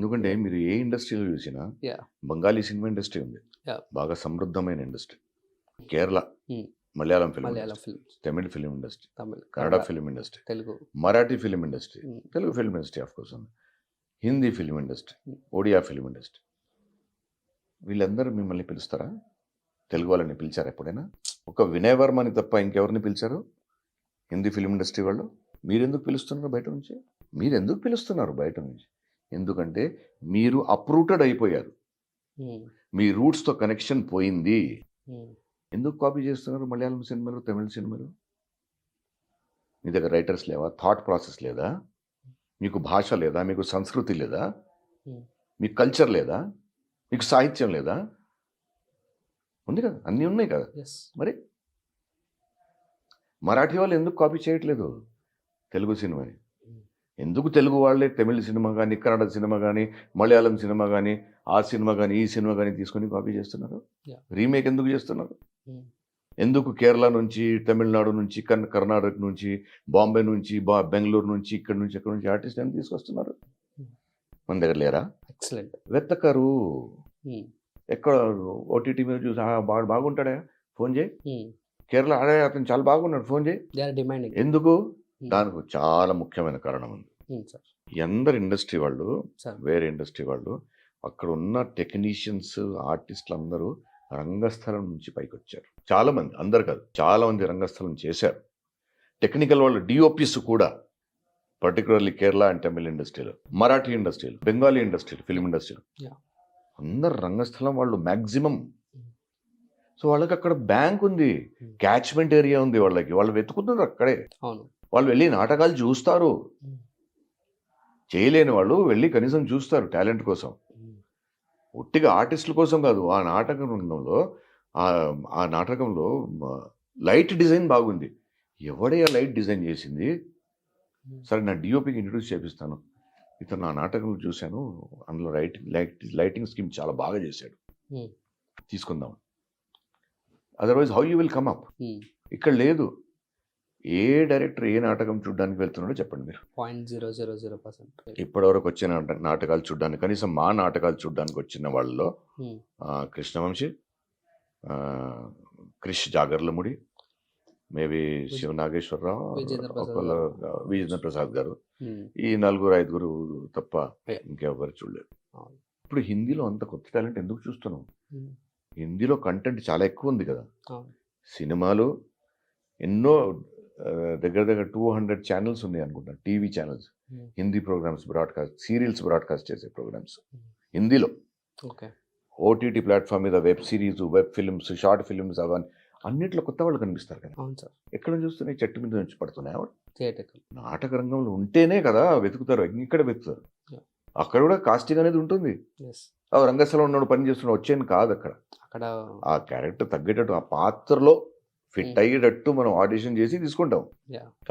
ఎందుకంటే మీరు ఏ ఇండస్ట్రీలో చూసినా. బెంగాలీ సినిమా ఇండస్ట్రీ ఉంది. బాగా సమృద్ధమైన industry. Kerala Hmm. Malayalam film Tamil film industry Tamil Kannada film industry Telugu. Marathi film industry Hmm. Telugu film industry of course ఉంది. Hindi film industry Hmm. Odia film industry వీళ్ళందరూ మిమ్మల్ని పిలుస్తారా? తెలుగు వాళ్ళని పిలిచారా ఎప్పుడైనా? ఒక వినయ్ వర్మని తప్ప ఇంకెవరిని పిలిచారు? హిందీ ఫిల్మ్ ఇండస్ట్రీ వాళ్ళు? మీరెందుకు పిలుస్తున్నారు బయట నుంచి? మీరు ఎందుకు పిలుస్తున్నారు బయట నుంచి? ఎందుకంటే మీరు అప్రూటెడ్ అయిపోయారు. ఉమ్, మీ రూట్స్తో కనెక్షన్ పోయింది. ఉమ్, ఎందుకు కాపీ చేస్తున్నారు మలయాళం సినిమాలు తమిళ సినిమాలు? మీ దగ్గర రైటర్స్ లేవా? థాట్ ప్రాసెస్ లేదా? మీకు భాష లేదా? మీకు సంస్కృతి లేదా? Hmm. మీకు కల్చర్ లేదా? మీకు సాహిత్యం లేదా? ఉంది కదా? అన్నీ ఉన్నాయి కదా? మరి? మరాఠీ వాళ్ళు ఎందుకు కాపీ చేయట్లేదు? తెలుగు సినిమాని. Hmm. ఎందుకు తెలుగు వాళ్ళే తమిళ సినిమా కానీ కన్నడ సినిమా కానీ మలయాళం సినిమా కానీ ఆ సినిమా కానీ ఈ సినిమా కానీ తీసుకొని కాపీ చేస్తున్నారు. రీమేక్ ఎందుకు చేస్తున్నారు. ఎందుకు కేరళ నుంచి తమిళనాడు నుంచి కన్ కర్ణాటక నుంచి బాంబే నుంచి బా బెంగళూరు నుంచి ఇక్కడ నుంచి ఇక్కడ నుంచి ఆర్టిస్ట్ ఎందుకు తీసుకొస్తున్నారు. మన దగ్గర లేరా? ఎక్సలెంట్. వెతకరు ఎక్కడ ఓటీటీ మీద చూసి "ఆ, బాగా బాగుంటాడా? ఫోన్ చేయి. కేరళ ఆడే అతను చాలా బాగున్నాడు. ఫోన్ చేయి. ఎందుకు? దానికి చాలా ముఖ్యమైన కారణం ఉంది. సార్. ఎందరు ఇండస్ట్రీ వాళ్ళు వేరే ఇండస్ట్రీ వాళ్ళు అక్కడ ఉన్న టెక్నీషియన్స్ ఆర్టిస్టులు అందరూ రంగస్థలం నుంచి పైకి వచ్చారు చాలా మంది అందరు కాదు చాలా మంది రంగస్థలం చేశారు. టెక్నికల్ వాళ్ళు డిఓపిస్ కూడా పర్టికులర్లీ కేరళ అండ్ తమిళ ఇండస్ట్రీలో మరాఠీ ఇండస్ట్రీలో బెంగాలీ ఇండస్ట్రీలో ఫిల్మ్ ఇండస్ట్రీలో. అందరు రంగస్థలం వాళ్ళు మ్యాక్సిమం సో వాళ్ళకి అక్కడ బ్యాంక్ ఉంది. క్యాచ్మెంట్ ఏరియా ఉంది వాళ్ళకి వాళ్ళు వెతుకుతున్నారు అక్కడే. అవును. వాళ్ళు వెళ్ళి నాటకాలు చూస్తారు. చేయలేని వాళ్ళు వెళ్ళి కనీసం చూస్తారు టాలెంట్ కోసం. ఒట్టిగా ఆర్టిస్టుల కోసం కాదు ఆ నాటకం రంగంలో ఆ నాటకంలో లైట్ డిజైన్ బాగుంది. ఎవడే ఆ లైట్ డిజైన్ చేసింది? సరే నా డిఓపికి ఇంట్రడ్యూస్ చేపిస్తాను. ఇతను నా నాటకంలో చూశాను. అందులో లైట్ లైట్ లైటింగ్ స్కీమ్ చాలా బాగా చేశాడు. తీసుకుందాం. Otherwise how you will come up? ఇక్కడ లేదు. ఏ డైరెక్టర్ ఏ నాటకం చూడడానికి వెళ్తున్నాడో చెప్పండి మీరు. Point zero zero zero percent. ఇప్పటివరకు వచ్చిన నాట- నాటకాలు చూడడానికి కనీసం మా నాటకాలు చూడడానికి వచ్చిన వాళ్ళలో కృష్ణవంశీ క్రిష్ జాగర్లముడి మేబీ శివ నాగేశ్వరరావు విజేంద్ర ప్రసాద్ ఒకళ్ళ గారు. విజేంద్ర ప్రసాద్ గారు. ఉమ్, ఈ నలుగురు ఐదుగురు తప్ప. ఇంకెవరు చూడలేదు. ఇప్పుడు హిందీలో అంత కొత్త టాలెంట్ ఎందుకు చూస్తున్నాం? హిందీలో కంటెంట్ చాలా ఎక్కువ ఉంది కదా. సినిమాలు ఎన్నో దగ్గర దగ్గర టూ హండ్రెడ్ ఛానల్స్ ఉన్నాయి అనుకుంటా TV channels Hindi programmes broadcast serials broadcast చేసే ప్రోగ్రామ్స్. హిందీలో ఓకే ఓటీటీ ప్లాట్ఫామ్ మీద web series web films short films అవన్నీ అన్నిట్లో కొత్త వాళ్ళు కనిపిస్తారు కదా. అవును సార్. ఎక్కడ చూస్తున్నాయి? చెట్టు మీద నుంచి పడుతున్నాయి నాటక రంగంలో ఉంటేనే కదా వెతుకుతారు ఇక్కడ వెతుకుతారు. అక్కడ కూడా కాస్టింగ్ అనేది ఉంటుంది. రంగస్థలం ఉన్నాడు పని చేస్తున్నాడు వచ్చేది కాదు అక్కడ అక్కడ ఆ క్యారెక్టర్ తగ్గేటట్టు ఆ పాత్రలో ఫిట్ Hmm. అయ్యేటట్టు మనం ఆడిషన్ చేసి తీసుకుంటాం.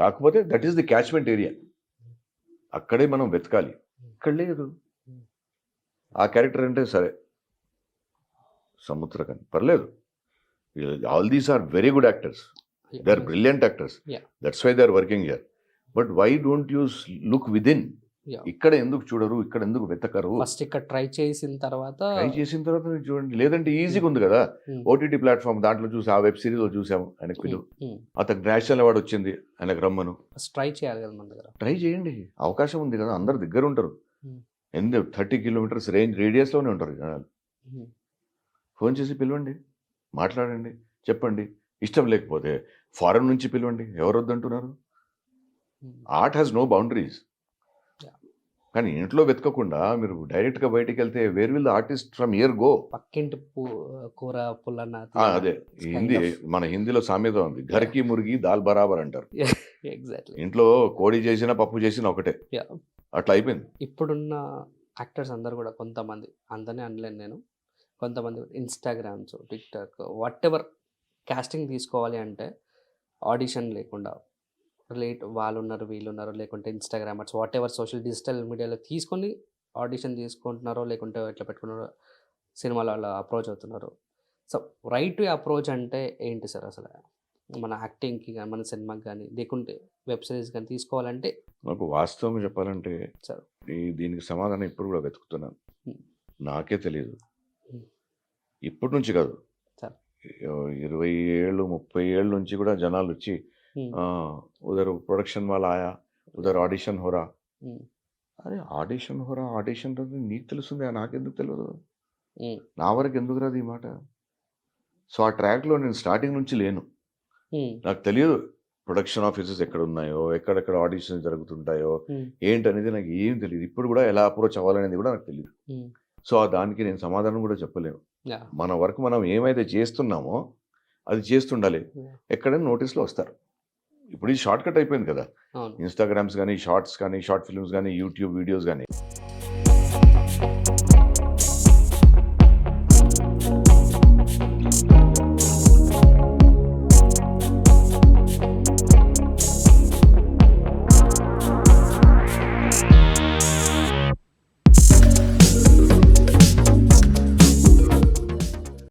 కాకపోతే that is the catchment area అక్కడే మనం వెతకాలి Hmm. ఇక్కడ లేదు Hmm. ఆ క్యారెక్టర్ అంటే సరే సముద్రకన్ పర్లేదు all these are very good actors they are brilliant actors. That's why they are working here but why don't use look within. ఇక్కడ ఎందుకు చూడరు ఇక్కడ ఎందుకు వెతకరు? ఫస్ట్ ఇక్కడ ట్రై చేసిన తర్వాత ట్రై చేసిన తర్వాత చూడండి. లేదంటే ఈజీగా ఉంది కదా. ఓటీటీ ప్లాట్ఫామ్ దాంట్లో చూసి ఆ వెబ్ సిరీస్లో చూసాము ఆయనకు పిలువు ఉమ్, అతనికి నేషనల్ అవార్డు వచ్చింది ఆయనకు రమ్మను. ట్రై చేయాలి కదా మన దగ్గర. ట్రై చేయండి. అవకాశం ఉంది కదా అందరు దగ్గర ఉంటారు. Hmm. ఎన్ని థర్టీ కిలోమీటర్స్ రేంజ్ రేడియస్లోనే ఉంటారు జనాలు. ఫోన్ చేసి పిలవండి. మాట్లాడండి. చెప్పండి. ఇష్టం లేకపోతే ఫారెన్ నుంచి పిలవండి. ఎవరు వద్దంటున్నారు? Art has no boundaries. కానీ ఇంట్లో వెతకకుండా మీరు డైరెక్ట్గా బయటికి వెళ్తే where will artist from here go? పక్కింటి కూర పుల్లన్న అదే. హిందీ మన హిందీలో సామెత ఉంది. ఘర్కి మురిగి దాల్ బరాబర్ అంటారు. ఎగ్జాక్ట్లీ ఇంట్లో కోడి చేసినా పప్పు చేసినా ఒకటే. అట్లా అయిపోయింది. ఇప్పుడున్న యాక్టర్స్ అందరు కూడా కొంతమంది అందరినీ అనలేను నేను కొంతమంది Instagrams TikTok whatever casting తీసుకోవాలి అంటే ఆడిషన్ లేకుండా లేట్ వాళ్ళు ఉన్నారు వీళ్ళు ఉన్నారు లేకుంటే Instagrammers whatever social digital మీడియాలో తీసుకొని ఆడిషన్ తీసుకుంటున్నారో లేకుంటే ఎట్లా పెట్టుకున్నారో సినిమాలో అలా అప్రోచ్ అవుతున్నారు సో రైట్ అప్రోచ్ అంటే ఏంటి సార్ అసలు మన యాక్టింగ్కి కానీ మన సినిమాకి కానీ లేకుంటే వెబ్ సిరీస్ కానీ తీసుకోవాలంటే నాకు వాస్తవంగా చెప్పాలంటే. ఈ దీనికి సమాధానం ఇప్పుడు కూడా వెతుకుతున్నాను. నాకే తెలియదు. ఇప్పటి నుంచి కాదు సరే. ఇరవై ఏళ్ళు ముప్పై ఏళ్ళ నుంచి కూడా జనాలు వచ్చి ఉదర్ ప్రొడక్షన్ వాళ్ళ ఆయా ఉదర్ ఆడిషన్ హోరా. ఉమ్, అరే ఆడిషన్ హోరా ఆడిషన్ రాదు నీకు తెలుస్తుంది? నాకెందుకు తెలియదు నా వరకు ఎందుకు రాదు ఈ మాట? సో ఆ ట్రాక్లో నేను స్టార్టింగ్ నుంచి లేను. నాకు తెలియదు ప్రొడక్షన్ ఆఫీసెస్ ఎక్కడ ఉన్నాయో ఎక్కడెక్కడ ఆడిషన్స్ జరుగుతుంటాయో ఏంటనేది నాకు ఏం తెలియదు ఇప్పుడు కూడా ఎలా అప్రోచ్ అవ్వాలనేది కూడా నాకు తెలియదు. సో ఆ దానికి నేను సమాధానం కూడా చెప్పలేను. మన వర్క్ మనం ఏమైతే చేస్తున్నామో అది చేస్తుండాలి. ఎక్కడైనా నోటీస్లో వస్తారు. ఇప్పుడు ఇది షార్ట్ కట్ అయిపోయింది కదా. అవును. ఇన్స్టాగ్రామ్స్ కానీ షార్ట్స్ కానీ షార్ట్ ఫిల్మ్స్ కానీ యూట్యూబ్ వీడియోస్ కానీ